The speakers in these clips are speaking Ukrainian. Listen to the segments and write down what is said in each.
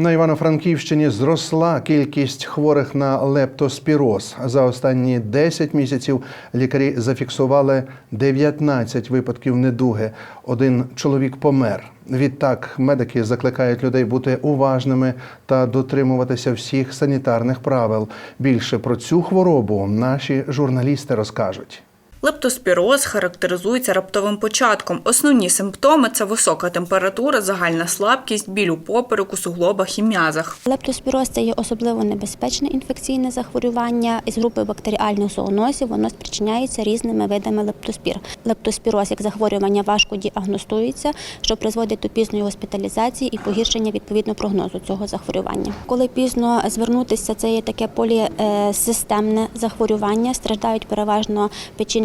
На Івано-Франківщині зросла кількість хворих на лептоспіроз. За останні 10 місяців лікарі зафіксували 19 випадків недуги. Один чоловік помер. Відтак медики закликають людей бути уважними та дотримуватися всіх санітарних правил. Більше про цю хворобу наші журналісти розкажуть. Лептоспіроз характеризується раптовим початком. Основні симптоми це висока температура, загальна слабкість, біль у попереку, суглобах і м'язах. Лептоспіроз це є особливо небезпечне інфекційне захворювання із групи бактеріальних зоонозів. Воно спричиняється різними видами лептоспір. Лептоспіроз як захворювання важко діагностується, що призводить до пізної госпіталізації і погіршення відповідно прогнозу цього захворювання. Коли пізно звернутися, це є таке полісистемне захворювання. Страждають переважно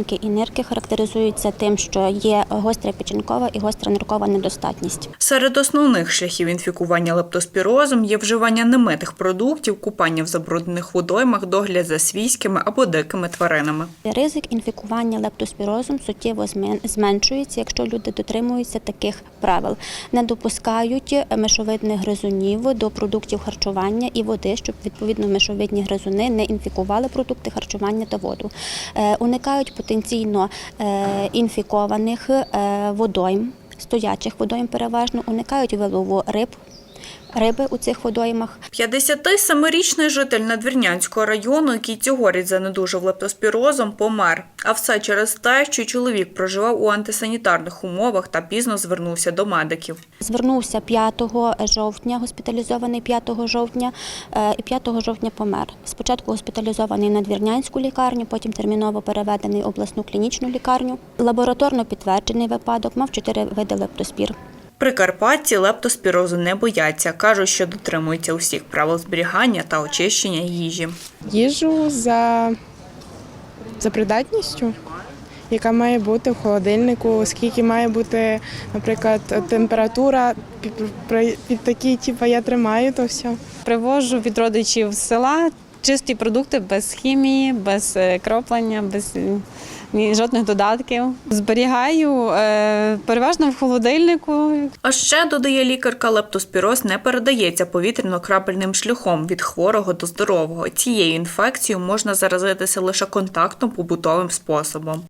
печінки і нирки, характеризуються тим, що є гостря печінкова і гостра ниркова недостатність. Серед основних шляхів інфікування лептоспірозом є вживання немитих продуктів, купання в забруднених водоймах, догляд за свійськими або дикими тваринами. Ризик інфікування лептоспірозом суттєво зменшується, якщо люди дотримуються таких правил. Не допускають мишовидних гризунів до продуктів харчування і води, щоб відповідно мишовидні гризуни не інфікували продукти харчування та воду. Е, Уникають потенційно е, інфікованих е, водойм, стоячих водойм переважно, уникають вилову риб. Риби у цих водоймах 57-річний житель Надвірнянського району, який цьогоріч занедужав лептоспірозом, помер. А все через те, що чоловік проживав у антисанітарних умовах та пізно звернувся до медиків. Звернувся 5 жовтня, госпіталізований 5 жовтня, е, і 5 жовтня помер. Спочатку госпіталізований на Двірнянську лікарню, потім терміново переведений в обласну клінічну лікарню. Лабораторно підтверджений випадок, мав 4 види лептоспір. Прикарпатці лептоспірозу не бояться. Кажуть, що дотримуються усіх правил зберігання та очищення їжі. їжу за, за придатністю, яка має бути в холодильнику, скільки має бути, наприклад, температура під, під такі, типу, я тримаю, то все. Привожу від родичів з села чисті продукти без хімії, без е, кроплення, без е, ні, жодних додатків. Зберігаю е, переважно в холодильнику. А ще додає лікарка, лептоспіроз не передається повітряно-крапельним шляхом від хворого до здорового. Цією інфекцією можна заразитися лише контактом побутовим способом.